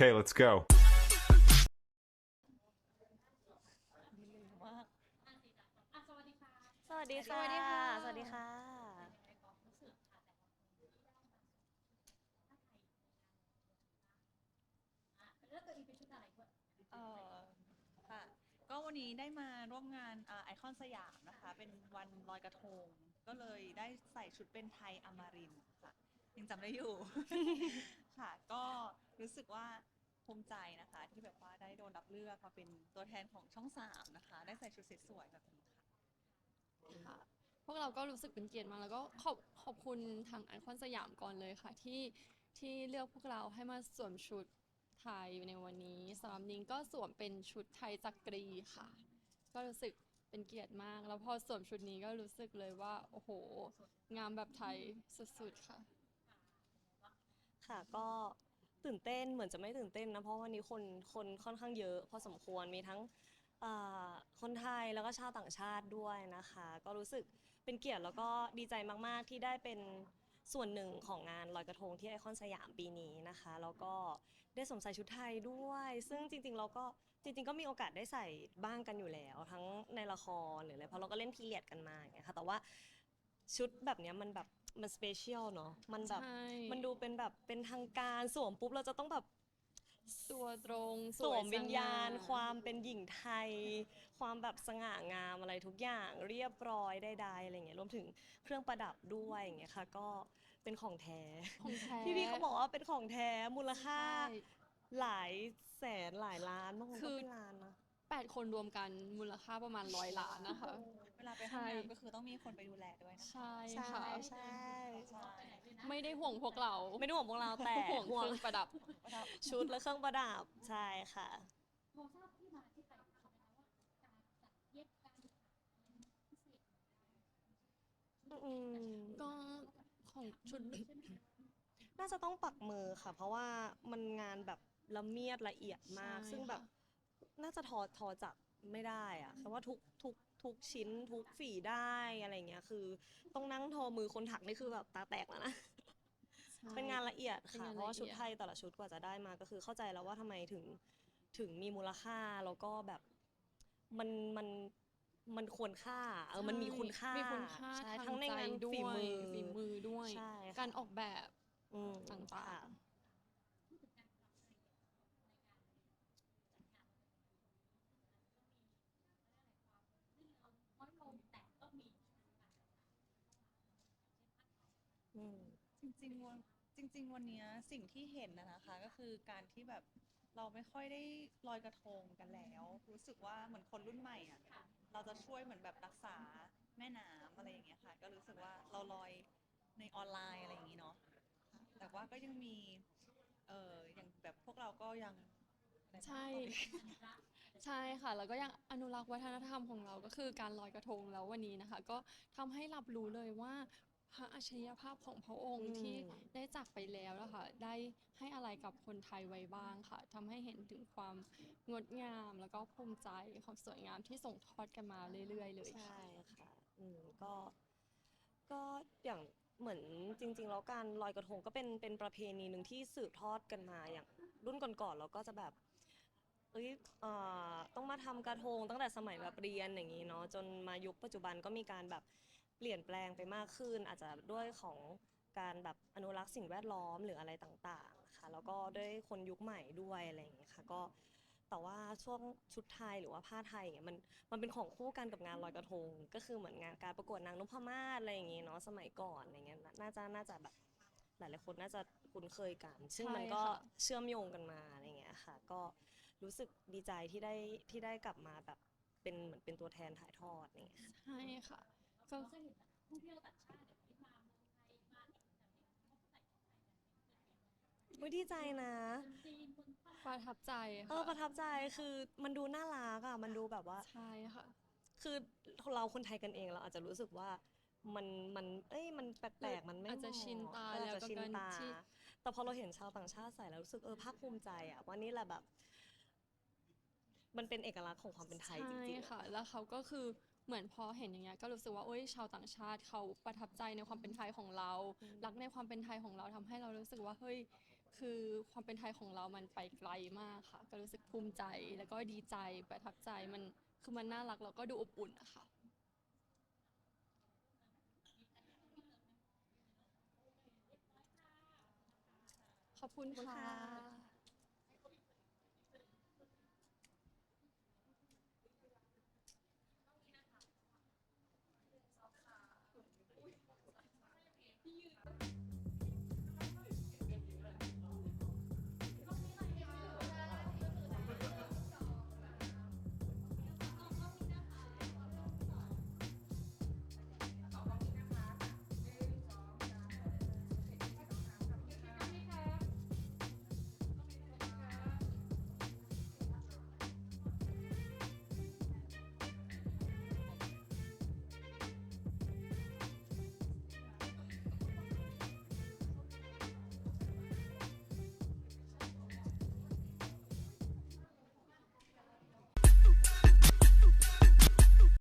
Okay, let's go. สวัสดีค่ะสวัสดีค่ะ สวัสดีค่ะ เอ่อค่ะก็วันนี้ได้มาร่วมงานไอคอนสยามนะคะ เป็นวันลอยกระทง ก็เลยได้ใส่ชุดเป็นไทยอมรินทร์ค่ะ ยังจำได้อยู่ ค่ะ ก็รู้สึกว่า ภูมิใจนะคะ ที่แบบว่าได้โดนรับเลือกมาเป็นตัวแทนของช่องสามนะคะ ได้ใส่ชุดสวยๆแบบนี้ค่ะ ค่ะ พวกเราก็รู้สึกเป็นเกียรติมากแล้วก็ขอบขอบคุณทางไอคอนสยามก่อนเลยค่ะ ที่ที่เลือกพวกเราให้มาสวมชุดไทยในวันนี้สำหรับนิ้งก็สวมเป็นชุดไทยจักรีค่ะ ก็รู้สึกเป็นเกียรติมาก แล้วพอสวมชุดนี้ก็รู้สึกเลยว่า โอ้โห งามแบบไทยสุดๆค่ะ ค่ะก็ ตื่นเต้นเหมือนจะไม่ตื่นเต้นนะเพราะวันนี้คนคนค่อนข้างเยอะพอสมควรมีทั้งอ่าคนไทยแล้วก็ชาวต่างชาติด้วยนะคะ ก็รู้สึกเป็นเกียรติแล้วก็ดีใจมากๆที่ได้เป็นส่วนหนึ่งของงานลอยกระทงที่ไอคอนสยามปีนี้นะคะ แล้วก็ได้สวมใส่ชุดไทยด้วย ซึ่งจริงๆเราก็จริง ๆ ก็มีโอกาสได้ใส่บ้างกันอยู่แล้ว ทั้งในละครหรืออะไรเพราะเราก็เล่นพีเรียดกันมาอย่างเงี้ยค่ะแต่ว่าชุดแบบเนี้ยมันแบบ มันสเปเชียลเนาะมันแบบ ใช่ มันดูเป็นแบบเป็นทางการสวมปุ๊บเราจะต้องแบบ ตัวตรงสวมวิญญาณสง่ความเป็นหญิงไทย ความแบบสง่างามอะไรทุกอย่างเรียบร้อยได้ๆอะไรเงี้ยรวมถึงเครื่องประดับด้วยอย่างเงี้ยค่ะ ก็เป็นของแท้ของแท้พี่ๆเขาบอกว่าเป็นของแท้มูลค่า ใช่ หลายแสนหลายล้านบางคนคืก็อ เป็นล้านนะ แปดคนรวมกันมูลค่าประมาณร้อยล้านนะคะ เวลาไปใช่ทำงานก็คือต้องมีคนไปดูแลด้วยนะคะใช่ใช่ค่ะ ใช่ใช่ไม่ได้ห่วงพวกเรา ไม่ได้ห่วงพวกเราแต่ห่วงเคห่วงรื่องประดับ ชุดและเครื่องประดับใช่ค่ะ พอทราบที่มาที่ไปของเขาไหมคะว่าการจัดเย็บการถักพิเศษอืม ก็ของชุด น่าจะต้องปักมือค่ะ เพราะว่ามันงานแบบละเมียดละเอียดมาก ใช่ซึ่งแบบค่ะน่าจะทอทอจักไม่ได้อะแต่ว่าทุกทุก ทุกชิ้นทุกฝีได้อะไรเงี้ย คือ ต้องนั่งทอมือคนถักนี่คือแบบตาแตกแล้วนะ ใช่ เป็นงานละเอียดเป็นค่ะงานเพราะว่าละเอียดชุดไทยแต่ละชุดกว่าจะได้มาก็คือเข้าใจแล้วว่าทำไมถึงถึงมีมูลค่าแล้วก็แบบมันมันมันควรค่าเออมันมีคุณค่ามีคุณค่าใช่ททั้งในงานใจด้วยฝีมือ ฝีมือด้วย ใช่ค่ะ การออกแบบ อืมต่างๆ ค่ะ น้อยลงแต่ก็มี อืม จริงๆวันจริง ๆ วันเนี้ยสิ่งที่เห็นนะนะคะก็คือการที่แบบเราไม่ค่อยได้ลอยกระทงกันแล้ว รู้สึกว่าเหมือนคนรุ่นใหม่อะเราจะช่วยเหมือนแบบรักษาแม่น้ำอะไรอย่างเงี้ยค่ะ ก็รู้สึกว่าเราลอยในออนไลน์อะไรอย่างงี้เนาะค่ะแต่ว่าก็ยังมีเอออย่างแบบพวกเราก็ยังอะไรนะ ใช่ ใช่ค่ะ แล้วก็ยังอนุรักษ์วัฒนธรรมของเราก็คือการลอยกระทงแล้ววันนี้นะคะ ก็ทำให้รับรู้เลยว่า พระอัจฉริยภาพของพระองค์อืมที่ได้จากไปแล้วนะคะได้ให้อะไรกับคนไทยไว้บ้างค่ะทำให้เห็นถึงความงดงาม แล้วก็ภูมิใจความสวยงามที่ส่งทอดกันมาเรื่อย ๆ เลยค่ะ ใช่ค่ะอืมก็ก็อย่างเหมือนจริง ๆ แล้วการลอยกระทงก็เป็นเป็นประเพณีหนึ่งที่สืบทอดกันมาอย่างรุ่นก่อนๆเราก็จะแบบเอ้ยเอ่อต้องมาทำกระทงตั้งแต่สมัยแบบเรียนอย่างนี้เนาะจนมายุคปัจจุบันก็มีการแบบ เปลี่ยนแปลงไปมากขึ้น อาจจะด้วยของการแบบอนุรักษ์สิ่งแวดล้อมหรืออะไรต่างๆค่ะแล้วก็ด้วยคนยุคใหม่ด้วยอะไรอย่างเงี้ยค่ะก็แต่ว่าช่วงชุดไทยหรือว่าผ้าไทยอย่างเงี้ยมันมันเป็นของคู่กันกับงานลอยกระทง ก็คือเหมือนงานการประกวดนางนพมาศอะไรอย่างงี้เนาะสมัยก่อนอะไรเงี้ยน่าน่าจะน่าจะแบบหลายๆคนน่าจะคุ้นเคยกัน ซึ่งมันก็ใช่ค่ะเชื่อมโยงกันมาอะไรเงี้ยค่ะ ก็รู้สึกดีใจที่ได้ที่ได้กลับมาแบบเป็นเหมือนเป็นตัวแทนถ่ายทอดอะไรเงี้ยใช่ค่ะ ก็เราจะเห็นนักท่องเที่ยวต่างชาติเนี่ยที่มาเมืองไทยมาเห็นแบบนี้เขาก็ใส่ชุดไทยกันอุ๊ยดีใจนะ คนจีนคนฝรั่งประทับใจเออค่ะประทับใจคือมันดูน่ารักอะมันดูแบบว่า ใช่ค่ะ คือเราคนไทยกันเองเราอาจจะรู้สึกว่ามันมันเอ้ยมันแปลกๆมันไม่อาจจะเหมาชินตาเออแล้วอาจจะกับชินการตาที่ แต่พอเราเห็นชาวต่างชาติใส่แล้วรู้สึกเออภาคภูมิใจอะว่านี่แหละแบบ มันเป็นเอกลักษณ์ของความเป็นไทยจใช่ริงๆค่ะ แล้วเขาก็คือ เหมือนพอเห็นอย่างเงี้ยก็รู้สึกว่าโอ้ยชาวต่างชาติเขาประทับใจในความเป็นไทยของเรา รักในความเป็นไทยของเราทำให้เรารู้สึกว่าเฮ้ยคือความเป็นไทยของเรามันไปไกลมากค่ะ ก็รู้สึกภูมิใจแล้วก็ดีใจประทับใจมันคือมันน่ารักแล้วก็ดูอบอุ่นนะคะขอบคุณค่ะ